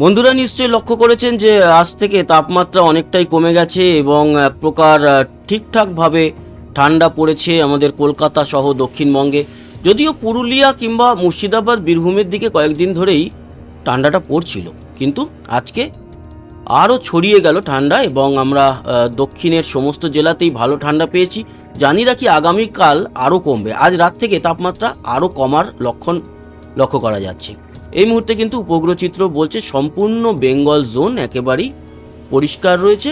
বন্ধুরা নিশ্চয়ই লক্ষ্য করেছেন যে আজ থেকে তাপমাত্রা অনেকটাই কমে গেছে এবং এক প্রকার ঠিকঠাকভাবে ঠান্ডা পড়েছে আমাদের কলকাতা সহ দক্ষিণবঙ্গে। যদিও পুরুলিয়া কিংবা মুর্শিদাবাদ, বীরভূমের দিকে কয়েকদিন ধরেই ঠান্ডাটা পড়ছিল। কিন্তু আজকে আরও ছড়িয়ে গেল ঠান্ডা এবং আমরা দক্ষিণের সমস্ত জেলাতেই ভালো ঠান্ডা পেয়েছি। জানি রাখি আগামীকাল আরও কমবে। আজ রাত থেকে তাপমাত্রা আরও কমার লক্ষণ লক্ষ্য করা যাচ্ছে। এই মুহূর্তে কিন্তু উপগ্রহ চিত্র বলছে সম্পূর্ণ বেঙ্গল জোন একেবারেই পরিষ্কার রয়েছে।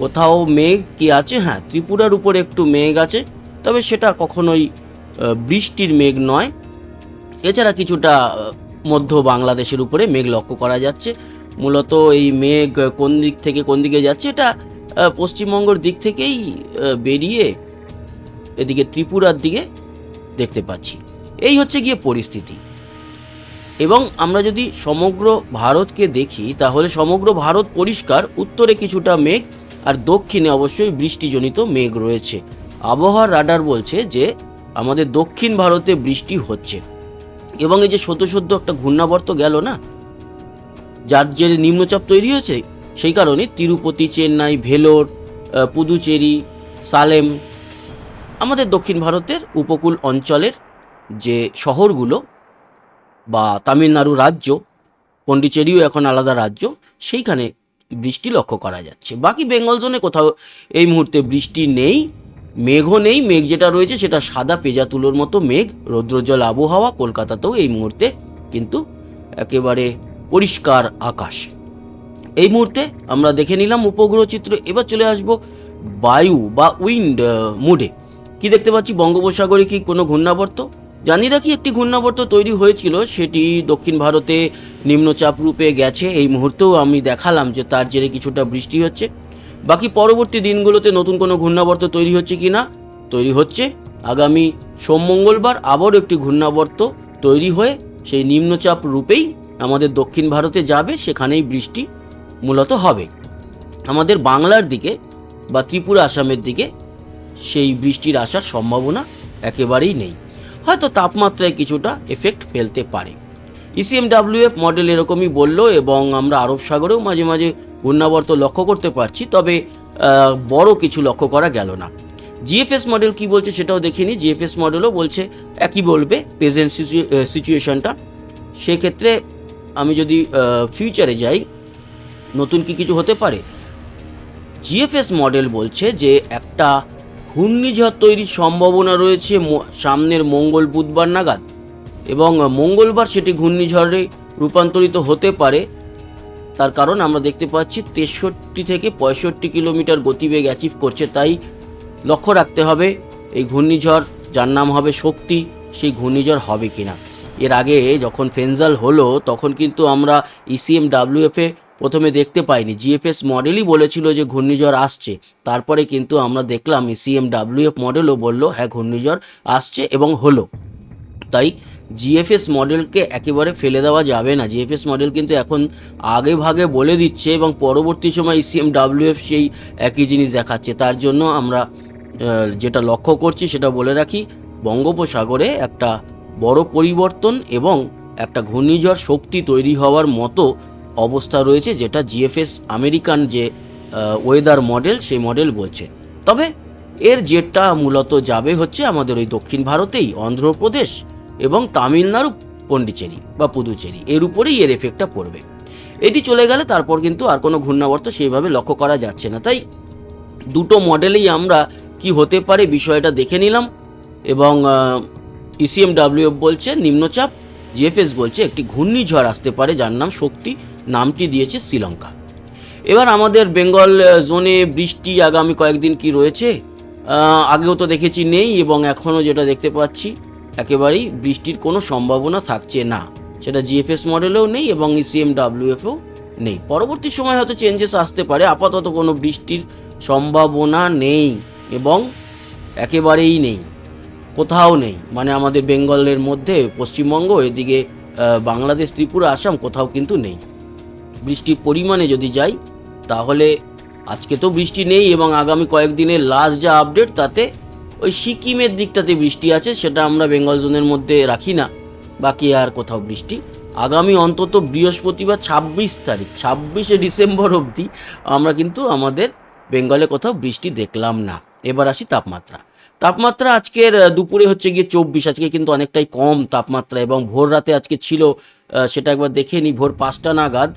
কোথাও মেঘ কি আছে? হ্যাঁ ত্রিপুরার উপরে একটু মেঘ আছে, তবে সেটা কখনোই বৃষ্টির মেঘ নয়। এছাড়া কিছুটা মধ্য বাংলাদেশের উপরে মেঘ লক্ষ্য করা যাচ্ছে। মূলত এই মেঘ কোন দিক থেকে কোন দিকে যাচ্ছে, এটা পশ্চিমবঙ্গের দিক থেকেই বেরিয়ে এদিকে ত্রিপুরার দিকে দেখতে পাচ্ছি। এই হচ্ছে গিয়ে পরিস্থিতি। এবং আমরা যদি সমগ্র ভারতকে দেখি, তাহলে সমগ্র ভারত পরিষ্কার, উত্তরে কিছুটা মেঘ আর দক্ষিণে অবশ্যই বৃষ্টিজনিত মেঘ রয়েছে। আবহাওয়ার রাডার বলছে যে, আমাদের দক্ষিণ ভারতে বৃষ্টি হচ্ছে। এবং এই যে সদ্য সদ্য একটা ঘূর্ণাবর্ত গেল না, যার যে নিম্নচাপ তৈরি হয়েছে, সেই কারণে তিরুপতি, চেন্নাই, ভেলোর পুদুচেরি, সালেম, আমাদের দক্ষিণ ভারতের উপকূল অঞ্চলের যে শহরগুলো বা তামিলনাড়ু রাজ্য, পন্ডিচেরিও এখন আলাদা রাজ্য, সেইখানে বৃষ্টি লক্ষ্য করা যাচ্ছে। বাকি বেঙ্গল জোনে কোথাও এই মুহূর্তে বৃষ্টি নেই, মেঘও নেই, মেঘ যেটা রয়েছে সেটা সাদা পেজা তুলোর মতো মেঘ রৌদ্রজল আবহাওয়া, কলকাতাতেও এই মুহূর্তে কিন্তু একেবারে পরিষ্কার আকাশ। এই মুহূর্তে আমরা দেখে নিলাম উপগ্রহ চিত্র, এবার চলে আসব বায়ু বা উইন্ড মুডে। কি দেখতে পাচ্ছি? বঙ্গোপসাগরে কি কোনো ঘূর্ণাবর্ত? জানি রাখি, একটি ঘূর্ণাবর্ত তৈরি হয়েছিল, সেটি দক্ষিণ ভারতে নিম্নচাপ রূপে গেছে। এই মুহূর্তেও আমি দেখালাম যে তার জেরে কিছুটা বৃষ্টি হচ্ছে। বাকি পরবর্তী দিনগুলোতে নতুন কোনো ঘূর্ণাবর্ত তৈরি হচ্ছে কি না তৈরি হচ্ছে। আগামী সোম মঙ্গলবার আবারও একটি ঘূর্ণাবর্ত তৈরি হয়ে সেই নিম্নচাপ রূপেই আমাদের দক্ষিণ ভারতে যাবে, সেখানেই বৃষ্টি মূলত হবে। আমাদের বাংলার দিকে বা ত্রিপুরা, আসামের দিকে সেই বৃষ্টির আসার সম্ভাবনা একেবারেই নেই। হয়তো তাপমাত্রায় কিছুটা এফেক্ট ফেলতে পারে। E ইসিএমডাব্লিউএফ মডেল এরকমই বলল এবং আমরা আরব সাগরেও মাঝে মাঝে ঘূর্ণাবর্ত লক্ষ্য করতে পারছি, তবে বড় কিছু লক্ষ্য করা গেল না। জিএফএস মডেল কি বলছে সেটাও দেখিনি। জিএফএস মডেলও বলছে, একই বলবে প্রেজেন্ট সিচুয়েশনটা সেক্ষেত্রে আমি যদি ফিউচারে যাই, নতুন কি কিছু হতে পারে? জিএফএস মডেল বলছে যে একটা ঘূর্ণিঝড় তৈরির সম্ভাবনা রয়েছে সামনের মঙ্গল বুধবার নাগাদ। এবং মঙ্গলবার সেটি ঘূর্ণিঝড়ে রূপান্তরিত হতে পারে। তার কারণ আমরা দেখতে পাচ্ছি তেষট্টি থেকে পঁয়ষট্টি কিলোমিটার গতিবেগ অ্যাচিভ করছে। তাই লক্ষ্য রাখতে হবে, এই ঘূর্ণিঝড় যার নাম হবে শক্তি, সেই ঘূর্ণিঝড় হবে কিনা। এর আগে যখন ফেনজাল হলো, তখন কিন্তু আমরা E ইসিএম ডাব্লিউএফে প্রথমে দেখতে পাইনি। জিএফএস মডেলই বলেছিল যে ঘূর্ণিঝড় আসছে। তারপরে কিন্তু আমরা দেখলাম E ইসিএম ডাব্লিউএফ মডেলও বলল হ্যাঁ ঘূর্ণিঝড় আসছে এবং হলো। তাই জিএফএস মডেলকে একেবারে ফেলে দেওয়া যাবে না। জিএফএস মডেল কিন্তু এখন আগে ভাগে বলে দিচ্ছে এবং পরবর্তী সময় ইসিএম ডাব্লিউএফ সেই একই জিনিস দেখাচ্ছে। তার জন্য আমরা যেটা লক্ষ্য করছি সেটা বলে রাখি, বঙ্গোপসাগরে একটা বড় পরিবর্তন এবং একটা ঘূর্ণিঝড় শক্তি তৈরি হওয়ার মতো অবস্থা রয়েছে যেটা জিএফএস আমেরিকান যে ওয়েদার মডেল সেই মডেল বলছে। তবে এর জেটটা মূলত যাবে হচ্ছে আমাদের ওই দক্ষিণ ভারতেই অন্ধ্রপ্রদেশ এবং তামিলনাড়ু, পন্ডিচেরি বা পুদুচেরি। এর উপরেই এর এফেক্টটা পড়বে। এটি চলে গেলে তারপর কিন্তু আর কোনো ঘূর্ণাবর্ত সেইভাবে লক্ষ্য করা যাচ্ছে না। তাই দুটো মডেলেই আমরা কি হতে পারে বিষয়টা দেখে নিলাম এবং E ইসিএমডাব্লিউ বলছে, নিম্নচাপ জিএফএস বলছে, একটি ঘূর্ণিঝড় আসতে পারে যার নাম শক্তি নামটি দিয়েছে শ্রীলঙ্কা। এবার আমাদের বেঙ্গল জোনে বৃষ্টি আগামী কয়েকদিন কি রয়েছে? আগেও তো দেখেছি নেই এবং এখনও যেটা দেখতে পাচ্ছি, একেবারেই বৃষ্টির কোনো সম্ভাবনা থাকছে না। সেটা জিএফএস মডেলেও নেই এবং ইসিএমডাব্লিউএফও নেই। পরবর্তী সময় হয়তো চেঞ্জেস আসতে পারে, আপাতত কোনো বৃষ্টির সম্ভাবনা নেই এবং একেবারেই নেই, কোথাও নেই। মানে আমাদের বেঙ্গলের মধ্যে, পশ্চিমবঙ্গ, এদিকে বাংলাদেশ, ত্রিপুরা, আসাম কোথাও কিন্তু নেই। বৃষ্টির পরিমাণে যদি যাই, তাহলে আজকে তো বৃষ্টি নেই এবং আগামী কয়েকদিনের লাস্ট যা আপডেট তাতে ওই সিকিমের দিকটাতে বৃষ্টি আছে, সেটা আমরা বেঙ্গল জোনের মধ্যে রাখি না। বাকি আর কোথাও বৃষ্টি। আগামী অন্তত বৃহস্পতিবার ছাব্বিশ তারিখ, ছাব্বিশে ডিসেম্বর অবধি আমরা কিন্তু আমাদের বেঙ্গলে কোথাও বৃষ্টি দেখলাম না। এবার আসি তাপমাত্রা। তাপমাত্রা আজকের দুপুরে হচ্ছে গিয়ে চব্বিশ, আজকে কিন্তু অনেকটাই কম তাপমাত্রা এবং ভোর রাতে আজকে ছিল সেটা একবার দেখে নিই ভোর পাঁচটা নাগাদ।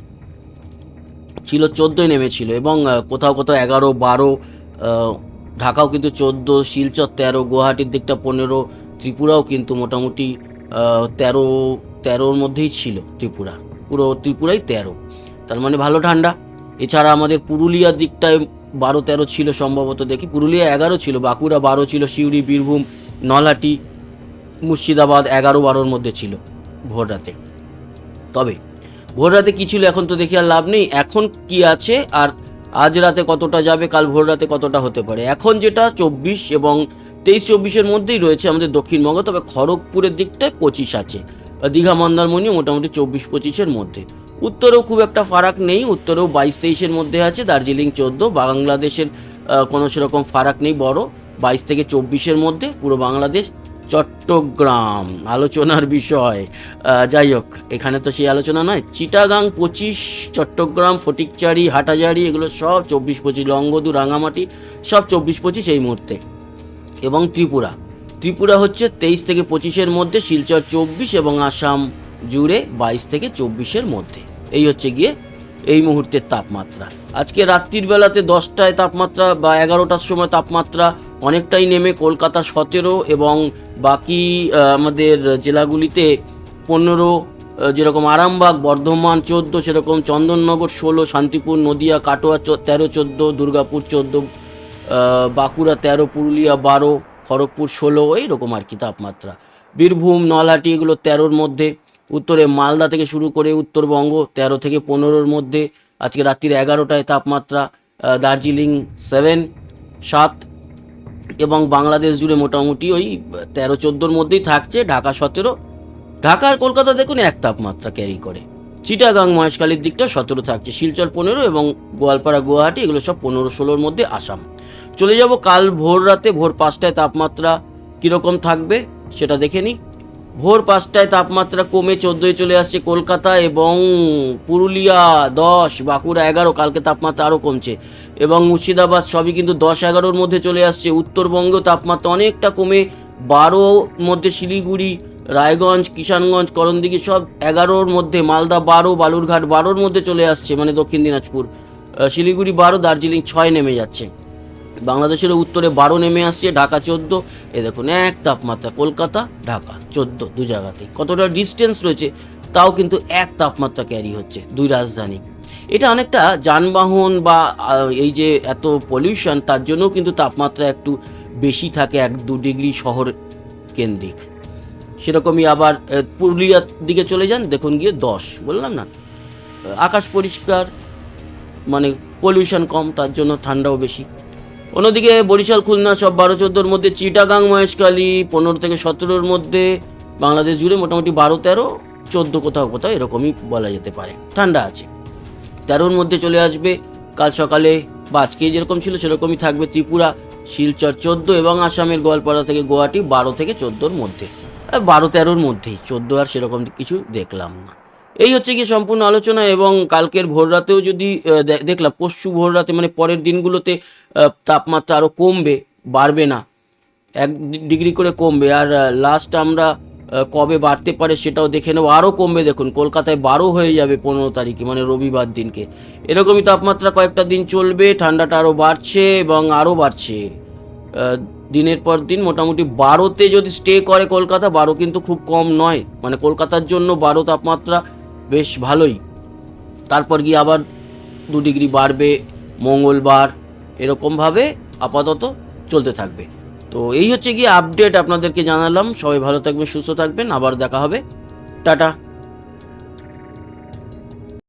ছিল চোদ্দোই নেমেছিল এবং কোথাও কোথাও এগারো, বারো ঢাকাও কিন্তু চোদ্দ, শিলচর তেরো, গুয়াহাটির দিকটা পনেরো, ত্রিপুরাও কিন্তু মোটামুটি তেরো, তেরোর মধ্যেই ছিল ত্রিপুরা। পুরো ত্রিপুরাই তেরো। তার মানে ভালো ঠান্ডা। এছাড়া আমাদের পুরুলিয়ার দিকটায় বারো, তেরো ছিল সম্ভবত দেখি। পুরুলিয়া এগারো ছিল, বাঁকুড়া বারো ছিল, সিউড়ি, বীরভূম, নলহাটি, মুর্শিদাবাদ এগারো, বারোর মধ্যে ছিল ভোর রাতে। তবে ভোর রাতে কি ছিল এখন তো দেখি আর লাভ নেই। এখন কি আছে আর আজ রাতে কতটা যাবে, কাল ভোর রাতে কতটা হতে পারে? এখন যেটা চব্বিশ এবং তেইশ চব্বিশের মধ্যেই রয়েছে আমাদের দক্ষিণবঙ্গ, তবে খড়গপুরের দিকটায় পঁচিশ আছে। দীঘা মন্দারমণি মোটামুটি চব্বিশ পঁচিশের মধ্যে। উত্তরেও খুব একটা ফারাক নেই, উত্তরেও বাইশ তেইশের মধ্যে আছে, দার্জিলিং চোদ্দ, বাংলাদেশের কোনো সেরকম ফারাক নেই বড়, বাইশ থেকে চব্বিশের মধ্যে, পুরো বাংলাদেশ চট্টগ্রাম, আলোচনার বিষয়। যাই হোক, এখানে তো সেই আলোচনা নয়। চিটাগাং, পঁচিশ, চট্টগ্রাম, ফটিকচারি, হাটাজারি, এগুলো সব চব্বিশ, পঁচিশ লঙ্গদু রাঙামাটি, সব চব্বিশ, পঁচিশ এই মুহূর্তে। এবং ত্রিপুরা। ত্রিপুরা হচ্ছে তেইশ থেকে পঁচিশের মধ্যে, শিলচর চব্বিশ এবং আসাম জুড়ে বাইশ থেকে চব্বিশের মধ্যে। এই হচ্ছে গিয়ে এই মুহূর্তের তাপমাত্রা। আজকে রাত্রির বেলাতে দশটায় তাপমাত্রা বা এগারোটার সময় তাপমাত্রা অনেকটাই নেমে কলকাতা সতেরো এবং বাকি আমাদের জেলাগুলিতে পনেরো যেরকম আরামবাগ, বর্ধমান চোদ্দ, সেরকম চন্দননগর ষোলো, শান্তিপুর, নদিয়া, কাটোয়া তেরো, চোদ্দ, দুর্গাপুর চোদ্দ বাঁকুড়া তেরো, পুরুলিয়া বারো, খড়গপুর ষোলো, এইরকম আর কি তাপমাত্রা। বীরভূম, নলহাটি এগুলো তেরোর মধ্যে, উত্তরে মালদা থেকে শুরু করে উত্তরবঙ্গ তেরো থেকে পনেরোর মধ্যে, আজকে রাত্রির এগারোটায় তাপমাত্রা দার্জিলিং সেভেন, সাত এবং বাংলাদেশ জুড়ে মোটামুটি ওই তেরো চোদ্দোর মধ্যেই থাকছে, ঢাকা সতেরো। ঢাকা আর কলকাতা দেখুন এক তাপমাত্রা ক্যারি করে। চিটাগাং মহেশখালীর দিকটা সতেরো থাকছে, শিলচর পনেরো এবং গোয়ালপাড়া, গুয়াহাটি এগুলো সব পনেরো ষোলোর মধ্যে আসাম। চলে যাব কাল ভোর রাতে, ভোর পাঁচটায় তাপমাত্রা কীরকম থাকবে সেটা দেখে নিই। ভোর পাঁচটায় তাপমাত্রা কমে চোদ্দোয় চলে আসছে কলকাতা এবং পুরুলিয়া দশ, বাঁকুড়া এগারো, কালকে তাপমাত্রা আরও কমছে। এবং মুর্শিদাবাদ সবই কিন্তু দশ এগারোর মধ্যে চলে আসছে। উত্তরবঙ্গেও তাপমাত্রা অনেকটা কমে বারোর মধ্যে শিলিগুড়ি, রায়গঞ্জ, কিষানগঞ্জ, করণদিঘি সব এগারোর মধ্যে, মালদা বারো, বালুরঘাট বারোর মধ্যে চলে আসছে মানে দক্ষিণ দিনাজপুর। শিলিগুড়ি বারো, দার্জিলিং ছয় নেমে যাচ্ছে। বাংলাদেশের উত্তরে বারো নেমে আসছে, ঢাকা চোদ্দ। এ দেখুন, এক তাপমাত্রা, কলকাতা, ঢাকা চোদ্দ, দু জায়গাতেই কতটা ডিস্টেন্স রয়েছে, তাও কিন্তু এক তাপমাত্রা ক্যারি হচ্ছে দুই রাজধানী। এটা অনেকটা যানবাহন বা এই যে এত পলিউশন তার জন্যও কিন্তু তাপমাত্রা একটু বেশি থাকে এক দু ডিগ্রি শহর কেন্দ্রিক। সেরকমই আবার পুরুলিয়ার দিকে চলে যান, দেখুন গিয়ে দশ, বললাম না? আকাশ পরিষ্কার মানে পলিউশন কম, তার জন্য ঠান্ডাও বেশি। অন্যদিকে বরিশাল, খুলনা, সব বারো চোদ্দোর মধ্যে, চিটাগাং, মহেশখালী, পনেরো থেকে সতেরোর মধ্যে, বাংলাদেশ জুড়ে মোটামুটি বারো, তেরো, চোদ্দ কোথাও কোথাও এরকমই বলা যেতে পারে। ঠান্ডা আছে। তেরোর মধ্যে চলে আসবে, কাল সকালে বা আজকে যেরকম ছিল সেরকমই থাকবে ত্রিপুরা, শিলচর চোদ্দ এবং আসামের গোয়ালপাড়া থেকে গুয়াহাটি বারো থেকে চোদ্দোর মধ্যে। বারো, তেরোর মধ্যেই, চোদ্দ আর সেরকম কিছু দেখলাম না। এই হচ্ছে কি সম্পূর্ণ আলোচনা এবং কালকের ভোর রাতেও যদি দেখলাম, পরশু ভোর রাতে মানে পরের দিনগুলোতে তাপমাত্রা আরও কমবে, বাড়বে না। এক ডিগ্রি করে কমবে। আর লাস্ট আমরা কবে বাড়তে পারে সেটাও দেখে নেব। আরও কমবে দেখুন, কলকাতায় বারো হয়ে যাবে পনেরো তারিখে মানে রবিবার দিনকে। এরকমই তাপমাত্রা কয়েকটা দিন চলবে, ঠান্ডাটা আরও বাড়ছে এবং আরও বাড়ছে। দিনের পর দিন মোটামুটি বারোতে যদি স্টে করে কলকাতা, বারো কিন্তু খুব কম নয়। মানে কলকাতার জন্য বারো তাপমাত্রা বেশ ভালোই। তারপর গিয়ে আবার দু ডিগ্রি বাড়বে, মঙ্গলবার, এরকমভাবে আপাতত চলতে থাকবে। তো এই হচ্ছে গিয়ে আপডেট আপনাদেরকে জানালাম। সবাই ভালো থাকবেন, সুস্থ থাকবেন। আবার দেখা হবে। টাটা।